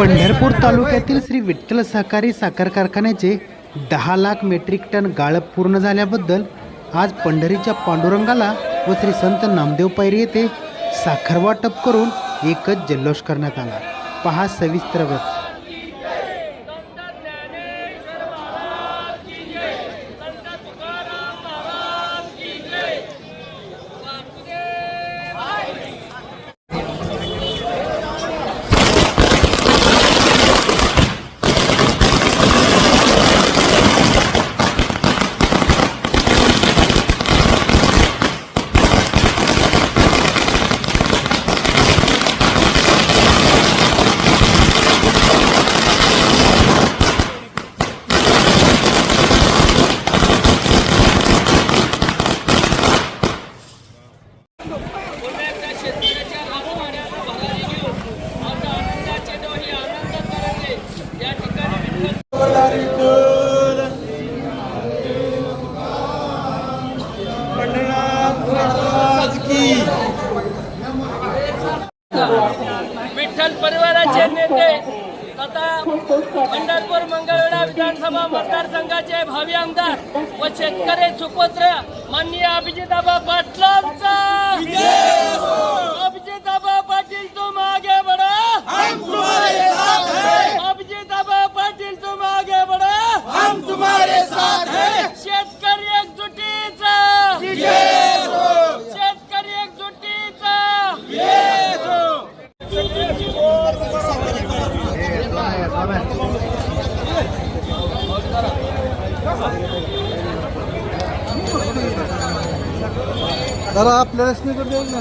पंढरपूर तालुक्यातील श्री विठ्ठल सहकारी साखर कारखान्याचे दहा लाख मेट्रिक टन गाळप पूर्ण झाल्याबद्दल आज पंढरीच्या पांडुरंगाला व श्री संत नामदेव पैरी येथे साखर वाटप करून एकच जल्लोष करण्यात आला. पहा सविस्तर वृत्त विठ्ठल परिवाराचे नेते तथा पंढरपूर मंगळवेढा विधानसभा मतदारसंघाचे भावी आमदार व शेतकरी सुपुत्र माननीय अभिजिताबा पाटलांचा. जरा आपल्याला स्पीकर देऊ ना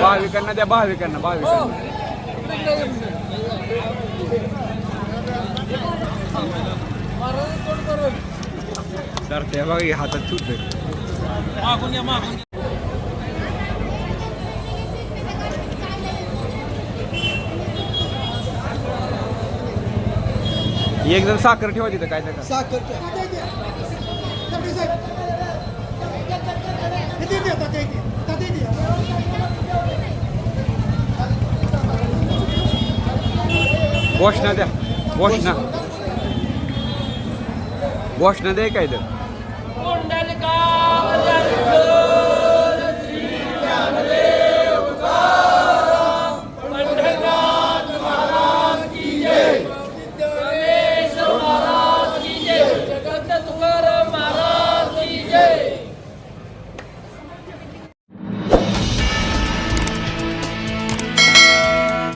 भाविकांना द्या भाविकांना भाविकांना. तर ते बघा हातात सूट एकदम साखर ठेवा तिथं काय त्याचा घोषणा द्या. घोषणा घोषणा द्या काय तर.